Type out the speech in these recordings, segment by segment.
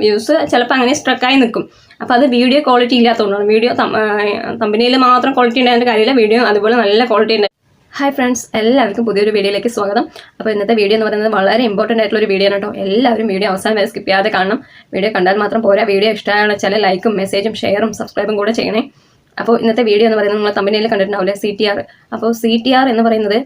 Views ചിലപ്പോൾ അങ്ങനെ സ്ട്രക്കായി നിൽക്കും അപ്പോൾ അത് വീഡിയോ ക്വാളിറ്റി ഇല്ലാത്തതുകൊണ്ടാണ് വീഡിയോ കമ്പനിയിൽ മാത്രം ക്വാളിറ്റി ഉണ്ടായതിന്റെ കാര്യമില്ല വീഡിയോ അതുപോലെ നല്ല ക്വാളിറ്റി ഉണ്ട് ഹായ് ഫ്രണ്ട്സ് എല്ലാവർക്കും പുതിയൊരു വീഡിയോയിലേക്ക് സ്വാഗതം. അപ്പോൾ ഇന്നത്തെ വീഡിയോ എന്ന് പറയുന്നത് വളരെ ഇമ്പോർട്ടന്റ് ആയിട്ടുള്ള ഒരു വീഡിയോ ആണ് കേട്ടോ. എല്ലാവരും വീഡിയോ അവസാനം വരെ സ്കിപ്പ് ചെയ്യാതെ കാണണം. വീഡിയോ കണ്ടാൽ മാത്രം പോരാ. വീഡിയോ ഇഷ്ടമായുള്ള ചില ലൈക്കും മെസ്സേജും ഷെയറും സബ്സ്ക്രൈബും കൂടെ ചെയ്യണേ. അപ്പോൾ ഇന്നത്തെ വീഡിയോ എന്ന് പറയുന്നത് നമ്മൾ തമ്പനിയിൽ കണ്ടിട്ടുണ്ടാവില്ലേ? സി ടി ആർ അപ്പോൾ സി ടി ആർ എന്ന് പറയുന്നത്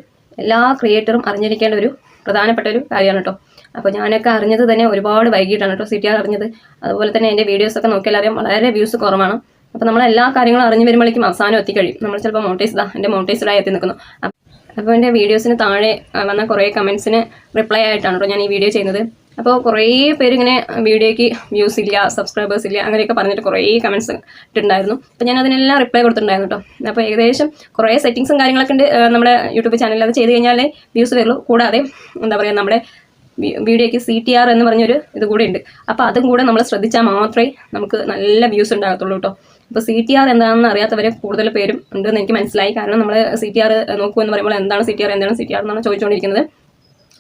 എല്ലാ ക്രിയേറ്ററും അറിഞ്ഞിരിക്കേണ്ട ഒരു പ്രധാനപ്പെട്ട ഒരു കാര്യമാണ് കേട്ടോ. അപ്പോൾ ഞാനൊക്കെ അറിഞ്ഞത് തന്നെ ഒരുപാട് വൈകിട്ടാണ് കേട്ടോ സി ടി ആർ അറിഞ്ഞത്. അതുപോലെ തന്നെ എന്റെ വീഡിയോസൊക്കെ നോക്കിയാൽ അറിയാം വളരെ വ്യൂസ് കുറവാണ്. അപ്പോൾ നമ്മൾ എല്ലാ കാര്യങ്ങളും അറിഞ്ഞു വരുമ്പോഴേക്കും അവസാനം എത്തിക്കഴിയും. നമ്മൾ ചിലപ്പോൾ മോട്ടേസ് ഇതാ എന്റെ മോട്ടേഴ്സിലായി എത്തി നിൽക്കുന്നു അപ്പോൾ എന്റെ വീഡിയോസിന് താഴെ വന്ന കുറേ കമൻസിന് റിപ്ലൈ ആയിട്ടാണ് കേട്ടോ ഞാൻ ഈ വീഡിയോ ചെയ്യുന്നത്. അപ്പോൾ കുറേ പേര് ഇങ്ങനെ വീഡിയോയ്ക്ക് വ്യൂസ് ഇല്ല സബ്സ്ക്രൈബേഴ്സ് ഇല്ല അങ്ങനെയൊക്കെ പറഞ്ഞിട്ട് കുറേ കമൻസ് ഇട്ടുണ്ടായിരുന്നു അപ്പോൾ ഞാൻ അതിനെല്ലാം റിപ്ലൈ കൊടുത്തിട്ടുണ്ടായിരുന്നു കേട്ടോ. അപ്പോൾ ഏകദേശം കുറേ സെറ്റിങ്സും കാര്യങ്ങളൊക്കെ ഉണ്ട് നമ്മുടെ യൂട്യൂബ് ചാനലിൽ അത് ചെയ്ത് കഴിഞ്ഞാലേ വ്യൂസ് വരുള്ളൂ. കൂടാതെ എന്താ പറയുക നമ്മുടെ വീഡിയോയ്ക്ക് സി ടി ആർ എന്ന് പറഞ്ഞൊരു ഇത് കൂടെ ഉണ്ട് അപ്പോൾ അതും കൂടെ നമ്മൾ ശ്രദ്ധിച്ചാൽ മാത്രമേ നമുക്ക് നല്ല വ്യൂസ് ഉണ്ടാകത്തുള്ളൂ കേട്ടോ അപ്പോൾ സി ടി ആർ എന്താണെന്ന് അറിയാത്തവരെ കൂടുതൽ പേരും ഉണ്ടെന്ന് എനിക്ക് മനസ്സിലായി. കാരണം നമ്മൾ സി ടി ആർ നോക്കൂ എന്ന് പറയുമ്പോൾ എന്താണ് സി ടി ആർ എന്താണ് സി ടി ആർ എന്നാണ് ചോദിച്ചുകൊണ്ടിരിക്കുന്നത്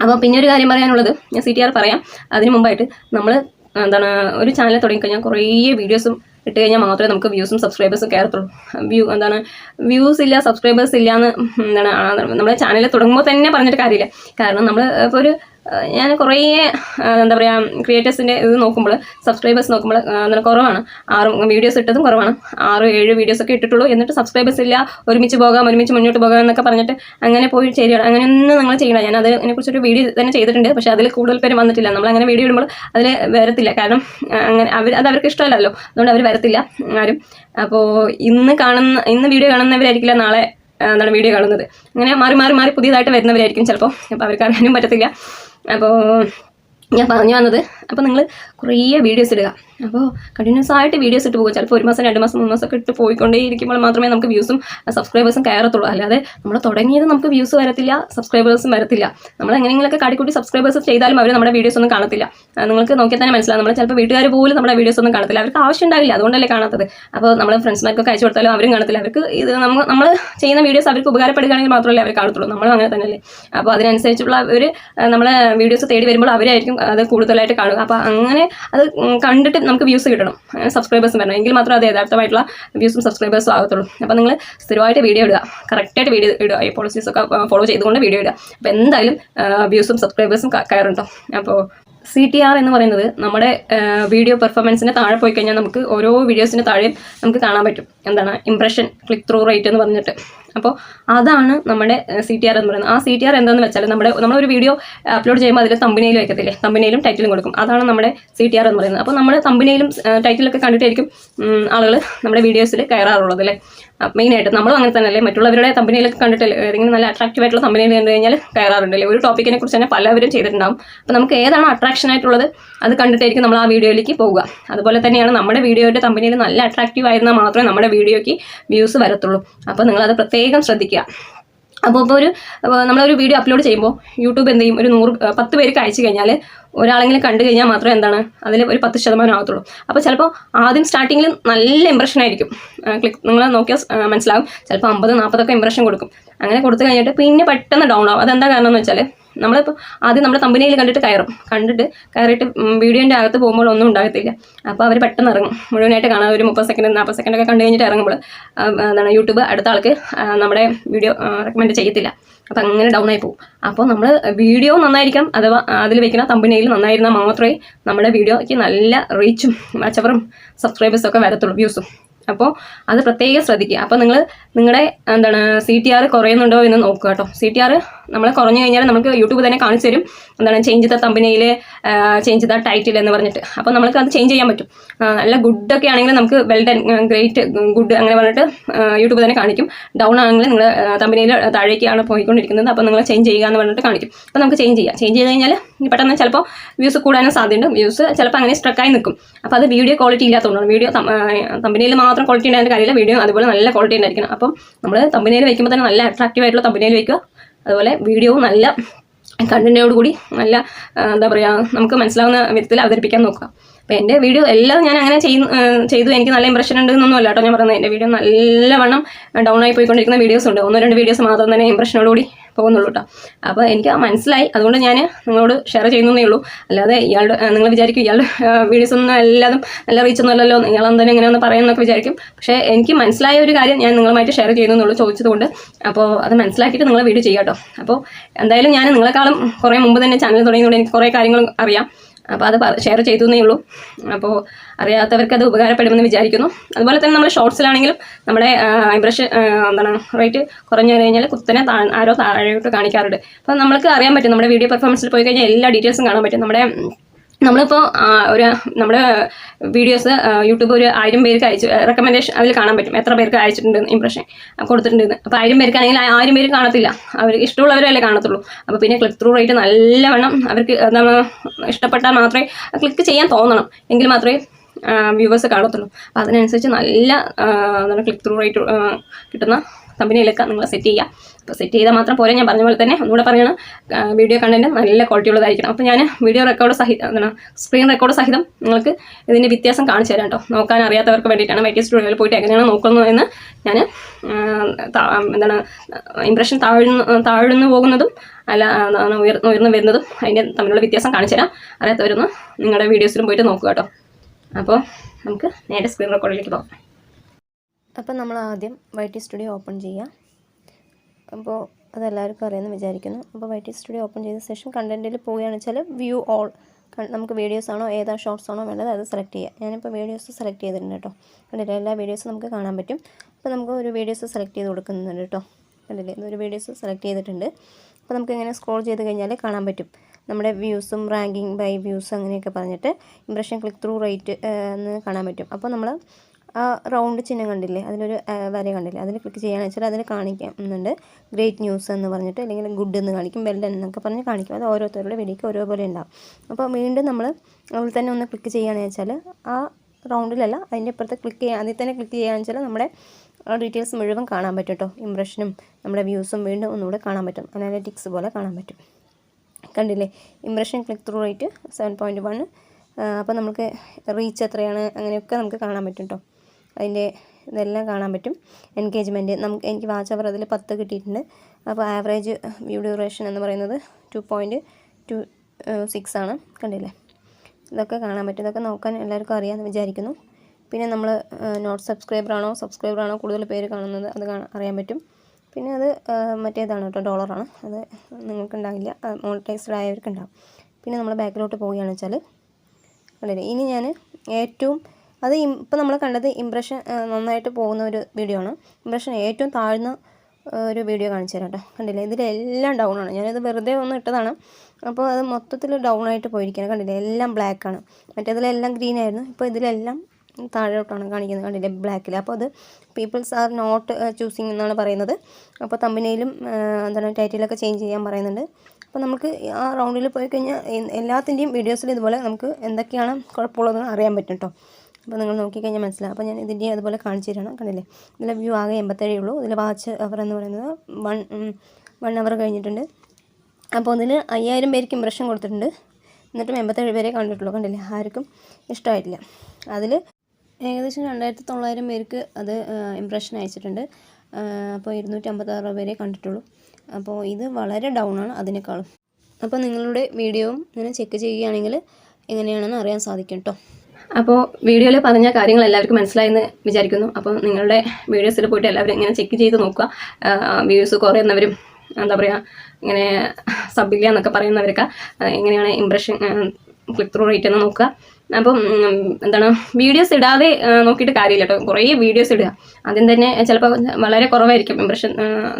അപ്പോൾ പിന്നെ ഒരു കാര്യം പറയാനുള്ളത് ഞാൻ സി ടി ആർ പറയാം. അതിന് മുമ്പായിട്ട് നമ്മൾ എന്താണ് ഒരു ചാനൽ തുടങ്ങിക്കഴിഞ്ഞാൽ കുറേ വീഡിയോസും ഇട്ട് കഴിഞ്ഞാൽ മാത്രമേ നമുക്ക് വ്യൂസും സബ്സ്ക്രൈബേഴ്സും കയറത്തുള്ളൂ. വ്യൂ എന്താണ് വ്യൂസ് ഇല്ല സബ്സ്ക്രൈബേഴ്സ് ഇല്ല എന്ന് എന്താണ് നമ്മുടെ ചാനൽ തുടങ്ങുമ്പോൾ തന്നെ പറഞ്ഞിട്ട് കാര്യമില്ല. കാരണം നമ്മൾ ഇപ്പോൾ ഒരു ഞാൻ കുറേ എന്താ പറയുക ക്രിയേറ്റേഴ്സിന്റെ ഇത് നോക്കുമ്പോൾ സബ്സ്ക്രൈബേഴ്സ് നോക്കുമ്പോൾ നല്ല കുറവാണ്. ആറ് വീഡിയോസ് ഇട്ടതും കുറവാണ്. ആറ് ഏഴ് വീഡിയോസ് ഒക്കെ ഇട്ടിട്ടുള്ളൂ. എന്നിട്ട് സബ്സ്ക്രൈബേഴ്സ് ഇല്ല ഒരുമിച്ച് പോകാം ഒരുമിച്ച് മുന്നോട്ട് പോകാം എന്നൊക്കെ പറഞ്ഞിട്ട് അങ്ങനെ പോയി ചെയ്യണം അങ്ങനെയൊന്നും നിങ്ങൾ ചെയ്യണം ഞാൻ അത് അതിനെക്കുറിച്ചൊരു വീഡിയോ തന്നെ ചെയ്തിട്ടുണ്ട്. പക്ഷേ അതിൽ കൂടുതൽ പേര് വന്നിട്ടില്ല. നമ്മൾ അങ്ങനെ വീഡിയോ ഇടുമ്പോൾ അതിൽ വരത്തില്ല. കാരണം അങ്ങനെ അവർ അത് അവർക്ക് ഇഷ്ടമല്ലല്ലോ. അതുകൊണ്ട് അവർ വരത്തില്ല ആരും. അപ്പോൾ ഇന്ന് കാണുന്ന ഇന്ന് വീഡിയോ കാണുന്നവരായിരിക്കില്ല നാളെ എന്താണ് വീഡിയോ കാണുന്നത്. അങ്ങനെ മാറി മാറി മാറി പുതിയതായിട്ട് വരുന്നവരായിരിക്കും ചിലപ്പോൾ. അപ്പോൾ അവർക്ക് അറിയാനും പറ്റത്തില്ല. അപ്പോൾ ഞാൻ പറഞ്ഞു വന്നത്. അപ്പോൾ നിങ്ങൾ കുറേ വീഡിയോസ് ഇടുക. അപ്പോൾ കണ്ടിന്യൂസ് ആയിട്ട് വീഡിയോസ് ഇട്ട് പോകും. ചിലപ്പോൾ ഒരു മാസം രണ്ട് മാസം മൂന്ന് മാസമൊക്കെ ഇട്ട് പോയിക്കൊണ്ടേ ഇരിക്കുമ്പോൾ മാത്രമേ നമുക്ക് വ്യൂസും സബ്സ്ക്രൈബേഴ്സും കയറത്തുള്ളൂ. അല്ലാതെ നമ്മൾ തുടങ്ങിയത് നമുക്ക് വ്യൂസ് വരത്തില്ല സബ്സ്ക്രൈബേഴ്സും വരത്തില്ല. നമ്മൾ എങ്ങനെയെങ്കിലൊക്കെ കാട്ടിക്കൂട്ടി സബ്സ്ക്രൈബേഴ്സ് ചെയ്താലും അവർ നമ്മുടെ വീഡിയോസ് ഒന്നും കാണത്തില്ല. നിങ്ങൾക്ക് നോക്കിയാൽ തന്നെ മനസ്സിലാവും. നമ്മൾ ചിലപ്പോൾ വീട്ടുകാർ പോലും നമ്മുടെ വീഡിയോസ് ഒന്നും കാണത്തില്ല. അവർക്ക് ആവശ്യം ഉണ്ടാവില്ല. അതുകൊണ്ടല്ലേ കാണാത്തത്. അപ്പോൾ നമ്മൾ ഫ്രണ്ട്സ്മാർക്കൊക്കെ അയച്ചു കൊടുത്താലും അവരും കാണത്തില്ല. അവർക്ക് ഇത് നമ്മൾ നമ്മൾ ചെയ്യുന്ന വീഡിയോസ് അവർക്ക് ഉപകാരപ്പെടുകയാണെങ്കിൽ മാത്രമല്ലേ അവർ കാണത്തുള്ളൂ. നമ്മളും അങ്ങനെ തന്നെയല്ലേ? അപ്പോൾ അതിനനുസരിച്ചുള്ള ഒരു നമ്മളെ വീഡിയോസ് തേടി വരുമ്പോൾ അവരായിരിക്കും അത് കൂടുതലായിട്ട് കാണുക. അപ്പോൾ അങ്ങനെ അത് കണ്ടിട്ട് നമുക്ക് വ്യൂസ് കിട്ടണം. സബ്സ്ക്രൈബേഴ്സും വരണം. എങ്കിൽ മാത്രം അത് യഥാർത്ഥമായിട്ടുള്ള വ്യൂസും സബ്സ്ക്രൈബേഴ്സും ആകത്തുള്ളൂ. അപ്പോൾ നിങ്ങൾ സ്ഥിരമായിട്ട് വീഡിയോ ഇടുക. കറക്റ്റായിട്ട് വീഡിയോ ഇടുക. ഈ പോളിസീസൊക്കെ ഫോളോ ചെയ്തുകൊണ്ട് വീഡിയോ ഇടുക. അപ്പോൾ എന്തായാലും വ്യൂസും സബ്സ്ക്രൈബേഴ്സും കയറുണ്ടോ അപ്പോൾ സി ടി ആർ എന്ന് പറയുന്നത് നമ്മുടെ വീഡിയോ പെർഫോമൻസിന് താഴെ പോയി കഴിഞ്ഞാൽ നമുക്ക് ഓരോ വീഡിയോസിന് താഴെയും നമുക്ക് കാണാൻ പറ്റും. എന്താണ്? ഇംപ്രഷൻ ക്ലിക്ക് ത്രൂ റേറ്റ് എന്ന് പറഞ്ഞിട്ട്. അപ്പോൾ അതാണ് നമ്മുടെ സി ടി ആർ എന്ന് പറയുന്നത്. ആ സി ടി ആർ എന്താണെന്ന് വെച്ചാൽ നമ്മുടെ നമ്മളൊരു വീഡിയോ അപ്ലോഡ് ചെയ്യുമ്പോൾ അതിൽ തമ്പനിയിൽ വെക്കത്തില്ലേ? തമ്പനിയിലും ടൈറ്റിലും കൊടുക്കും. അതാണ് നമ്മുടെ സി ടി ആർ എന്ന് പറയുന്നത്. അപ്പോൾ നമ്മൾ തമ്പനിയിലും ടൈറ്റിലൊക്കെ കണ്ടിട്ടായിരിക്കും ആളുകൾ നമ്മുടെ വീഡിയോസിൽ കയറാറുള്ളത് അല്ലേ? മെയിനായിട്ട് നമ്മളും അങ്ങനെ തന്നെ അല്ലേ? മറ്റുള്ളവരുടെ തമ്പനിയിലൊക്കെ കണ്ടിട്ട് ഏതെങ്കിലും നല്ല അട്രാക്റ്റീവ് ആയിട്ടുള്ള തമ്പനിയിൽ കണ്ടു കഴിഞ്ഞാൽ കയറാറുണ്ടല്ലേ ഒരു ടോപ്പിക്കിനെ കുറിച്ച് തന്നെ പലവരും ചെയ്തിട്ടുണ്ടാകും അപ്പോൾ നമുക്ക് ഏതാണ് അട്രാക്ഷൻ ആയിട്ടുള്ളത് അത് കണ്ടിട്ടായിരിക്കും നമ്മൾ ആ വീഡിയോയിലേക്ക് പോവുക. അതുപോലെ തന്നെയാണ് നമ്മുടെ വീഡിയോയുടെ തമ്പനിയിൽ നല്ല അട്രാക്റ്റീവ് ആയിരുന്നാൽ മാത്രമേ നമ്മുടെ വീഡിയോയ്ക്ക് വ്യൂസ് വരത്തുള്ളൂ. അപ്പോൾ നിങ്ങളത് പ്രത്യേകം ശ്രദ്ധിക്കുക. അപ്പോൾ ഇപ്പോൾ ഒരു നമ്മളൊരു വീഡിയോ അപ്ലോഡ് ചെയ്യുമ്പോൾ യൂട്യൂബ് എന്ത് ചെയ്യും? ഒരു നൂറ് പത്ത് പേർക്ക് അയച്ചു കഴിഞ്ഞാൽ ഒരാളെങ്കിലും കണ്ടു കഴിഞ്ഞാൽ മാത്രമേ എന്താണ്? അതിൽ ഒരു പത്ത് ശതമാനം ആകത്തുള്ളൂ. അപ്പോൾ ചിലപ്പോൾ ആദ്യം സ്റ്റാർട്ടിങ്ങിൽ നല്ല ഇമ്പ്രഷൻ ആയിരിക്കും. ക്ലിക്ക് നിങ്ങൾ നോക്കിയാൽ മനസ്സിലാകും ചിലപ്പോൾ അമ്പത് നാൽപ്പതൊക്കെ ഇമ്പ്രഷൻ കൊടുക്കും. അങ്ങനെ കൊടുത്തു കഴിഞ്ഞിട്ട് പിന്നെ പെട്ടെന്ന് ഡൗൺ ആവും. അതെന്താ കാരണം എന്ന് വെച്ചാൽ നമ്മളിപ്പോൾ ആദ്യം നമ്മുടെ കമ്പനിയിൽ കണ്ടിട്ട് കയറും. കണ്ടിട്ട് കയറിയിട്ട് വീഡിയോന്റെ അകത്ത് പോകുമ്പോൾ ഒന്നും ഉണ്ടാകത്തില്ല. അപ്പോൾ അവർ പെട്ടെന്ന് ഇറങ്ങും. മുഴുവനായിട്ട് കാണാൻ ഒരു മുപ്പത് സെക്കൻഡ് നാൽപ്പത് സെക്കൻഡൊക്കെ കണ്ടു കഴിഞ്ഞിട്ട് ഇറങ്ങുമ്പോൾ എന്താണ് യൂട്യൂബ് അടുത്ത ആൾക്ക് നമ്മുടെ വീഡിയോ റെക്കമെൻഡ് ചെയ്യത്തില്ല. അപ്പോൾ അങ്ങനെ ഡൗൺ ആയി പോകും. അപ്പോൾ നമ്മൾ വീഡിയോ നന്നായിരിക്കണം അഥവാ അതിൽ വെക്കുന്ന കമ്പനിയിൽ നന്നായിരുന്നാൽ മാത്രമേ നമ്മുടെ വീഡിയോയ്ക്ക് നല്ല റീച്ചും വാച്ചവറും സബ്സ്ക്രൈബേഴ്സും ഒക്കെ വരത്തുള്ളൂ വ്യൂസും അപ്പോൾ അത് പ്രത്യേകം ശ്രദ്ധിക്കുക. അപ്പോൾ നിങ്ങൾ നിങ്ങളുടെ എന്താണ് സി ടി ആർ കുറയുന്നുണ്ടോ എന്ന് നോക്കുക കേട്ടോ. സി ടി ആർ നമ്മൾ കുറഞ്ഞു കഴിഞ്ഞാൽ നമുക്ക് യൂട്യൂബ് തന്നെ കാണിച്ചു തരും. എന്താണ് ചേഞ്ച് ദ കമ്പനിയിൽ ചേഞ്ച് ദ ടൈറ്റിൽ എന്ന് പറഞ്ഞിട്ട്. അപ്പോൾ നമുക്ക് അത് ചേഞ്ച് ചെയ്യാൻ പറ്റും. നല്ല ഗുഡ് ഒക്കെ ആണെങ്കിൽ നമുക്ക് വെൽ ഡൻ ഗ്രേറ്റ് ഗുഡ് അങ്ങനെ പറഞ്ഞിട്ട് യൂട്യൂബ് തന്നെ കാണിക്കും. ഡൗൺ ആണെങ്കിൽ നിങ്ങൾ കമ്പനിയിൽ താഴേക്കാണ് പോയിക്കൊണ്ടിരിക്കുന്നത്. അപ്പോൾ നിങ്ങൾ ചേഞ്ച് ചെയ്യുക എന്ന് പറഞ്ഞിട്ട് കാണിക്കും. അപ്പോൾ നമുക്ക് ചേഞ്ച് ചെയ്യാം. ചേഞ്ച് ചെയ്ത് കഴിഞ്ഞാൽ പെട്ടെന്ന് ചിലപ്പോൾ വ്യൂസ് കൂടാനും സാധ്യതയുണ്ട്. വ്യൂസ് ചിലപ്പോൾ അങ്ങനെ സ്ട്രക്കായി നിൽക്കും. അപ്പോൾ അത് വീഡിയോ ക്വാളിറ്റി ഇല്ലാത്തതുകൊണ്ടാണ്. വീഡിയോ കമ്പനിയിൽ മാത്രം ക്വാളിറ്റി ഉണ്ടായിട്ട് കാര്യമില്ല. വീഡിയോ അതുപോലെ നല്ല ക്വാളിറ്റി ഉണ്ടായിരിക്കണം. അപ്പം നമ്മൾ തമ്പനിയിൽ വയ്ക്കുമ്പോൾ തന്നെ നല്ല അട്രാക്റ്റീവ് ആയിട്ടുള്ള തമ്പനിയിൽ വയ്ക്കുക അതുപോലെ വീഡിയോ നല്ല കണ്ടന്റോട് കൂടി നല്ല എന്താ പറയുക നമുക്ക് മനസ്സിലാവുന്ന വിധത്തിൽ അവതരിപ്പിക്കാൻ നോക്കുക. അപ്പോൾ എന്റെ വീഡിയോ എല്ലാം ഞാൻ അങ്ങനെ ചെയ്യുന്നു ചെയ്തു. എനിക്ക് നല്ല ഇമ്പ്രഷൻ ഉണ്ട് എന്നൊന്നും അല്ല കേട്ടോ ഞാൻ പറയുന്നത് എന്റെ വീഡിയോ നല്ലവണ്ണം ഡൗൺ ആയി പോയിക്കൊണ്ടിരിക്കുന്ന വീഡിയോസ് ഉണ്ട്. ഒന്നോ രണ്ട് വീഡിയോസ് മാത്രം തന്നെ ഇമ്പ്രഷനോടുകൂടി പോകുന്നുള്ളൂ കേട്ടോ അപ്പോൾ എനിക്ക് മനസ്സിലായി. അതുകൊണ്ട് ഞാൻ നിങ്ങളോട് ഷെയർ ചെയ്യുന്നതേ ഉള്ളൂ. അല്ലാതെ ഇയാളുടെ നിങ്ങൾ വിചാരിക്കും ഇയാളുടെ വീഡിയോസ് ഒന്നും എല്ലാതും നല്ല റീച്ചൊന്നും അല്ലല്ലോ. നിങ്ങൾ എന്തെങ്കിലും ഇങ്ങനെയൊന്ന് പറയുന്നൊക്കെ വിചാരിക്കും. പക്ഷേ എനിക്ക് മനസ്സിലായ ഒരു കാര്യം ഞാൻ നിങ്ങളുമായിട്ട് ഷെയർ ചെയ്യുന്നുള്ളൂ ചോദിച്ചതുകൊണ്ട്. അപ്പോൾ അത് മനസ്സിലാക്കിയിട്ട് നിങ്ങൾ വീഡിയോ ചെയ്യാം കേട്ടോ. അപ്പോൾ എന്തായാലും ഞാൻ നിങ്ങളെക്കാളും കുറേ മുമ്പ് തന്നെ ചാനൽ തുടങ്ങിയതുകൊണ്ട് എനിക്ക് കുറേ കാര്യങ്ങളും അറിയാം. അപ്പോൾ അത് ഷെയർ ചെയ്തു എന്നേ ഉള്ളൂ. അപ്പോൾ അറിയാത്തവർക്ക് അത് ഉപകാരപ്പെടുമെന്ന് വിചാരിക്കുന്നു. അതുപോലെ തന്നെ നമ്മൾ ഷോർട്സിലാണെങ്കിലും നമ്മുടെ ഇംപ്രഷൻ എന്താണ് റേറ്റ് കുറഞ്ഞു കഴിഞ്ഞാൽ കുത്തനെ ആരോ താഴോട്ട് കാണിക്കാറുണ്ട്. അപ്പോൾ നമ്മൾക്ക് അറിയാൻ പറ്റും. നമ്മുടെ വീഡിയോ പെർഫോമൻസിൽ പോയി കഴിഞ്ഞാൽ എല്ലാ ഡീറ്റെയിൽസും കാണാൻ പറ്റും. നമ്മുടെ നമ്മളിപ്പോൾ ഒരു നമ്മുടെ വീഡിയോസ് യൂട്യൂബ് ഒരു ആയിരം പേർക്ക് അയച്ചു റെക്കമെൻഡേഷൻ അതിൽ കാണാൻ പറ്റും. എത്ര പേർക്ക് അയച്ചിട്ടുണ്ട് ഇംപ്രഷൻ കൊടുത്തിട്ടുണ്ടെന്ന് അപ്പോൾ ആയിരം പേർക്കാണെങ്കിൽ ആയിരം പേര് കാണത്തില്ല. അവർക്ക് ഇഷ്ടമുള്ളവരല്ലേ കാണത്തുള്ളൂ. അപ്പോൾ പിന്നെ ക്ലിക്ക് ത്രൂ റേറ്റ് നല്ലവണ്ണം അവർക്ക് ഇഷ്ടപ്പെട്ടാൽ മാത്രമേ ക്ലിക്ക് ചെയ്യാൻ തോന്നണം. എങ്കിൽ മാത്രമേ വ്യൂവേഴ്സ് കാണത്തുള്ളൂ. അപ്പോൾ അതിനനുസരിച്ച് നല്ല ക്ലിക്ക് ത്രൂ റേറ്റ് കിട്ടുന്ന കമ്പനിയിലൊക്കെ നിങ്ങൾ സെറ്റ് ചെയ്യുക അപ്പോൾ സെറ്റ് ചെയ്താൽ മാത്രം പോരെ ഞാൻ പറഞ്ഞ പോലെ തന്നെ ഒന്നുകൂടെ പറയണം. വീഡിയോ കണ്ടന്റ് നല്ല ക്വാളിറ്റി ഉള്ളതായിരിക്കണം. അപ്പോൾ ഞാൻ വീഡിയോ റെക്കോർഡ് സഹിതം എന്താണ് സ്ക്രീൻ റെക്കോർഡ് സഹിതം നിങ്ങൾക്ക് ഇതിന്റെ വ്യത്യാസം കാണിച്ചു തരാം കേട്ടോ നോക്കാൻ അറിയാത്തവർക്ക് വേണ്ടിയിട്ടാണ് വൈറ്റി സ്റ്റുഡിയോയിൽ പോയിട്ട് എങ്ങനെയാണ് നോക്കുന്നത് എന്ന് ഞാൻ എന്താണ് ഇംപ്രഷൻ താഴ്ന്നു താഴ്ന്നു പോകുന്നതും അല്ല ഉയർന്നു ഉയർന്നു വരുന്നതും അതിന്റെ തമ്മിലുള്ള വ്യത്യാസം കാണിച്ചു തരാം. അറിയാത്തവരൊന്ന് നിങ്ങളുടെ വീഡിയോസിലും പോയിട്ട് നോക്കുക കേട്ടോ അപ്പോൾ നമുക്ക് നേരെ സ്ക്രീൻ റെക്കോർഡിലേക്ക് പോകാം. അപ്പം നമ്മൾ ആദ്യം വൈറ്റി സ്റ്റുഡിയോ ഓപ്പൺ ചെയ്യുക അപ്പോൾ അതെല്ലാവർക്കും അറിയാമെന്ന് വിചാരിക്കുന്നു. അപ്പോൾ വൈ ടി സ്റ്റുഡിയോ ഓപ്പൺ ചെയ്ത ശേഷം കണ്ടന്റിൽ പോവുകയാണെന്ന് വെച്ചാൽ വ്യൂ ഓൾ നമുക്ക് വീഡിയോസ് ആണോ ഏതാ ഷോർട്സ് ആണോ വേണ്ടത് അത് സെലക്ട് ചെയ്യുക ഞാനിപ്പോൾ വീഡിയോസ് സെലക്ട് ചെയ്തിട്ടുണ്ട് കേട്ടോ. കണ്ടില്ലേ? എല്ലാ വീഡിയോസും നമുക്ക് കാണാൻ പറ്റും. അപ്പോൾ നമുക്ക് ഒരു വീഡിയോസ് സെലക്ട് ചെയ്ത് കൊടുക്കുന്നുണ്ട് കേട്ടോ. കണ്ടില്ലേ? ഇതൊരു വീഡിയോസ് സെലക്ട് ചെയ്തിട്ടുണ്ട്. അപ്പോൾ നമുക്ക് ഇങ്ങനെ സ്ക്രോൾ ചെയ്ത് കഴിഞ്ഞാൽ കാണാൻ പറ്റും. നമ്മുടെ വ്യൂസും റാങ്കിങ് ബൈ വ്യൂസ് അങ്ങനെയൊക്കെ പറഞ്ഞിട്ട് ഇംപ്രഷൻ ക്ലിക്ക് ത്രൂ റേറ്റ് എന്ന് കാണാൻ പറ്റും. അപ്പോൾ നമ്മൾ ആ റൗണ്ട് ചിഹ്നം കണ്ടില്ലേ? അതിലൊരു വര കണ്ടില്ലേ? അതിൽ ക്ലിക്ക് ചെയ്യുകയാണെന്ന് വെച്ചാൽ അതിൽ കാണിക്കുന്നുണ്ട്. ഗ്രേറ്റ് ന്യൂസ് എന്ന് പറഞ്ഞിട്ട് അല്ലെങ്കിൽ ഗുഡ് എന്ന് കാണിക്കും വെൽ ഡൺ എന്നൊക്കെ പറഞ്ഞ് കാണിക്കും. അത് ഓരോരുത്തരുടെ വെടിക്ക് ഓരോപോലെ ഉണ്ടാവും. അപ്പോൾ വീണ്ടും നമ്മൾ അതിൽ തന്നെ ഒന്ന് ക്ലിക്ക് ചെയ്യുകയാണെന്ന് വെച്ചാൽ ആ റൗണ്ടിലല്ല അതിന്റെ ഇപ്പുറത്ത് ക്ലിക്ക് ചെയ്യുക അതിൽ തന്നെ ക്ലിക്ക് ചെയ്യുകയാണെന്ന് വെച്ചാൽ നമ്മുടെ ഡീറ്റെയിൽസ് മുഴുവൻ കാണാൻ പറ്റും കേട്ടോ. ഇംപ്രഷനും നമ്മുടെ വ്യൂസും വീണ്ടും ഒന്നുകൂടെ കാണാൻ പറ്റും. അനാലിറ്റിക്സ് പോലെ കാണാൻ പറ്റും. കണ്ടില്ലേ? Impression click through rate seven point one അപ്പോൾ നമുക്ക് റീച്ച് എത്രയാണ്? അങ്ങനെയൊക്കെ നമുക്ക് കാണാൻ പറ്റും കേട്ടോ. അതിന്റെ ഇതെല്ലാം കാണാൻ പറ്റും. എൻഗേജ്മെന്റ് നമുക്ക് എനിക്ക് വാച്ച് അവർ അതിൽ പത്ത് കിട്ടിയിട്ടുണ്ട്. അപ്പോൾ ആവറേജ് വ്യൂ ഡ്യൂറേഷൻ എന്ന് പറയുന്നത് ടു പോയിന്റ് ടു സിക്സ് ആണ്. കണ്ടില്ലേ? ഇതൊക്കെ കാണാൻ പറ്റും. ഇതൊക്കെ നോക്കാൻ എല്ലാവർക്കും അറിയാമെന്ന് വിചാരിക്കുന്നു. പിന്നെ നമ്മൾ നോട്ട് സബ്സ്ക്രൈബറാണോ സബ്സ്ക്രൈബറാണോ കൂടുതൽ പേര് കാണുന്നത് അത് കാണാൻ അറിയാൻ പറ്റും. പിന്നെ അത് മറ്റേതാണ് കേട്ടോ ഡോളറാണ് അത് നിങ്ങൾക്കുണ്ടാകില്ല മോണിറ്റൈസ്ഡ് ആയവർക്ക് ഉണ്ടാവും പിന്നെ നമ്മൾ ബാക്കിലോട്ട് പോവുകയാണെന്ന് വെച്ചാൽ കണ്ടില്ലേ? ഇനി ഞാൻ ഏറ്റവും അത് ഇപ്പം നമ്മൾ കണ്ടത് ഇംപ്രഷൻ നന്നായിട്ട് പോകുന്ന ഒരു വീഡിയോ ആണ്. ഇംപ്രഷൻ ഏറ്റവും താഴ്ന്ന ഒരു വീഡിയോ കാണിച്ചു തരാം കേട്ടോ. കണ്ടില്ലേ? ഇതിലെല്ലാം ഡൗൺ ആണ്. ഞാനിത് വെറുതെ ഒന്ന് ഇട്ടതാണ്. അപ്പോൾ അത് മൊത്തത്തിൽ ഡൗൺ ആയിട്ട് പോയിരിക്കുകയാണ്. കണ്ടില്ലേ? എല്ലാം ബ്ലാക്ക് ആണ്. മറ്റേതിലെല്ലാം ഗ്രീൻ ആയിരുന്നു. ഇപ്പോൾ ഇതിലെല്ലാം താഴോട്ടാണ് കാണിക്കുന്നത്. കണ്ടില്ലേ? ബ്ലാക്കിൽ അപ്പോൾ അത് പീപ്പിൾസ് ആർ നോട്ട് ചൂസിങ് എന്നാണ് പറയുന്നത്. അപ്പോൾ തമ്പിനയിലും എന്താണ് ടൈറ്റിലൊക്കെ ചേഞ്ച് ചെയ്യാൻ പറയുന്നുണ്ട്. അപ്പോൾ നമുക്ക് ആ റൗണ്ടിൽ പോയി കഴിഞ്ഞാൽ എല്ലാത്തിന്റെയും വീഡിയോസിൽ ഇതുപോലെ നമുക്ക് എന്തൊക്കെയാണ് കുഴപ്പമുള്ളതെന്ന് അറിയാൻ പറ്റും കേട്ടോ. അപ്പോൾ നിങ്ങൾ നോക്കിക്കഴിഞ്ഞാൽ മനസ്സിലാകും അപ്പോൾ ഞാൻ ഇതിന്റെ അതുപോലെ കാണിച്ചു തരണം. കണ്ടില്ലേ? ഇതിലെ വ്യൂ ആകെ എൺപത്തേഴേ ഉള്ളൂ. ഇതിൽ വാച്ച് അവർ എന്ന് പറയുന്നത് വൺ വൺ അവർ കഴിഞ്ഞിട്ടുണ്ട്. അപ്പോൾ ഇതിൽ അയ്യായിരം പേർക്ക് ഇമ്പ്രഷൻ കൊടുത്തിട്ടുണ്ട്. എന്നിട്ടും എൺപത്തേഴ് പേരെ കണ്ടിട്ടുള്ളൂ. കണ്ടില്ലേ? ആർക്കും ഇഷ്ടമായിട്ടില്ല. അതിൽ ഏകദേശം രണ്ടായിരത്തി തൊള്ളായിരം പേർക്ക് അത് ഇമ്പ്രഷൻ അയച്ചിട്ടുണ്ട്. അപ്പോൾ ഇരുന്നൂറ്റി അമ്പത്താറ് പേരെ കണ്ടിട്ടുള്ളൂ. അപ്പോൾ ഇത് വളരെ ഡൗൺ ആണ് അതിനേക്കാളും. അപ്പോൾ നിങ്ങളുടെ വീഡിയോയും ഇങ്ങനെ ചെക്ക് ചെയ്യുകയാണെങ്കിൽ എങ്ങനെയാണെന്ന് അറിയാൻ സാധിക്കും കേട്ടോ അപ്പോൾ വീഡിയോയിൽ പറഞ്ഞ കാര്യങ്ങൾ എല്ലാവർക്കും മനസ്സിലായെന്ന് വിചാരിക്കുന്നു. അപ്പോൾ നിങ്ങളുടെ വീഡിയോസിൽ പോയിട്ട് എല്ലാവരും ഇങ്ങനെ ചെക്ക് ചെയ്ത് നോക്കുക. വ്യൂസ് കുറയുന്നവരും എന്താ പറയുക ഇങ്ങനെ സബില്ല എന്നൊക്കെ പറയുന്നവരൊക്കെ എങ്ങനെയാണ് ഇമ്പ്രഷൻ ക്ലിക്ക് ത്രൂ റേറ്റ് എന്ന് നോക്കുക. അപ്പം എന്താണ് വീഡിയോസ് ഇടാതെ നോക്കിയിട്ട് കാര്യമില്ല കേട്ടോ. കുറേ വീഡിയോസ് ഇടുക. ആദ്യം തന്നെ ചിലപ്പോൾ വളരെ കുറവായിരിക്കും ഇമ്പ്രഷൻ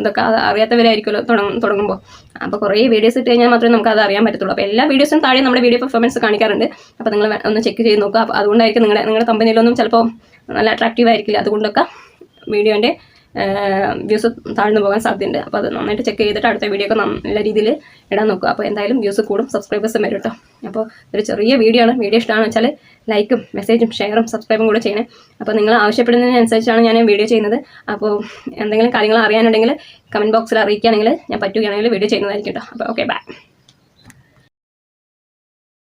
ഇതൊക്കെ അറിയാത്തവരായിരിക്കുമല്ലോ തുടങ്ങ തുടങ്ങുമ്പോൾ. അപ്പോൾ കുറേ വീഡിയോസ് ഇട്ട് കഴിഞ്ഞാൽ മാത്രമേ നമുക്ക് അത് അറിയാൻ പറ്റത്തുള്ളൂ. അപ്പോൾ എല്ലാ വീഡിയോസും താഴെ നമ്മുടെ വീഡിയോ പെർഫോമൻസ് കാണിക്കാറുണ്ട്. അപ്പോൾ നിങ്ങൾ ഒന്ന് ചെക്ക് ചെയ്ത് നോക്കുക. അപ്പോൾ അതുകൊണ്ടായിരിക്കും നിങ്ങളുടെ നിങ്ങളുടെ കമ്പനിയിലൊന്നും ചിലപ്പോൾ നല്ല അട്രാക്റ്റീവ് ആയിരിക്കില്ല. അതുകൊണ്ടൊക്കെ വീഡിയോന്റെ വ്യൂസ് താഴ്ന്നു പോകാൻ സാധ്യതയുണ്ട്. അപ്പോൾ അത് നന്നായിട്ട് ചെക്ക് ചെയ്തിട്ട് അടുത്ത വീഡിയോ ഒക്കെ നല്ല രീതിയിൽ ഇടാൻ നോക്കുക. അപ്പോൾ എന്തായാലും വ്യൂസ് കൂടും സബ്സ്ക്രൈബേഴ്സും വരും കേട്ടോ. അപ്പോൾ ഒരു ചെറിയ വീഡിയോ ആണ്. വീഡിയോ ഇഷ്ടമാണെന്ന് വെച്ചാൽ ലൈക്കും മെസ്സേജും ഷെയറും സബ്സ്ക്രൈബും കൂടെ ചെയ്യണേ. അപ്പോൾ നിങ്ങൾ ആവശ്യപ്പെടുന്നതിനനുസരിച്ചാണ് ഞാൻ വീഡിയോ ചെയ്യുന്നത്. അപ്പോൾ എന്തെങ്കിലും കാര്യങ്ങൾ അറിയാനുണ്ടെങ്കിൽ കമന്റ് ബോക്സിൽ അറിയിക്കുകയാണെങ്കിൽ ഞാൻ പറ്റുകയാണെങ്കിൽ വീഡിയോ ചെയ്യുന്നതായിരിക്കും കേട്ടോ. അപ്പോൾ ഓക്കെ ബൈ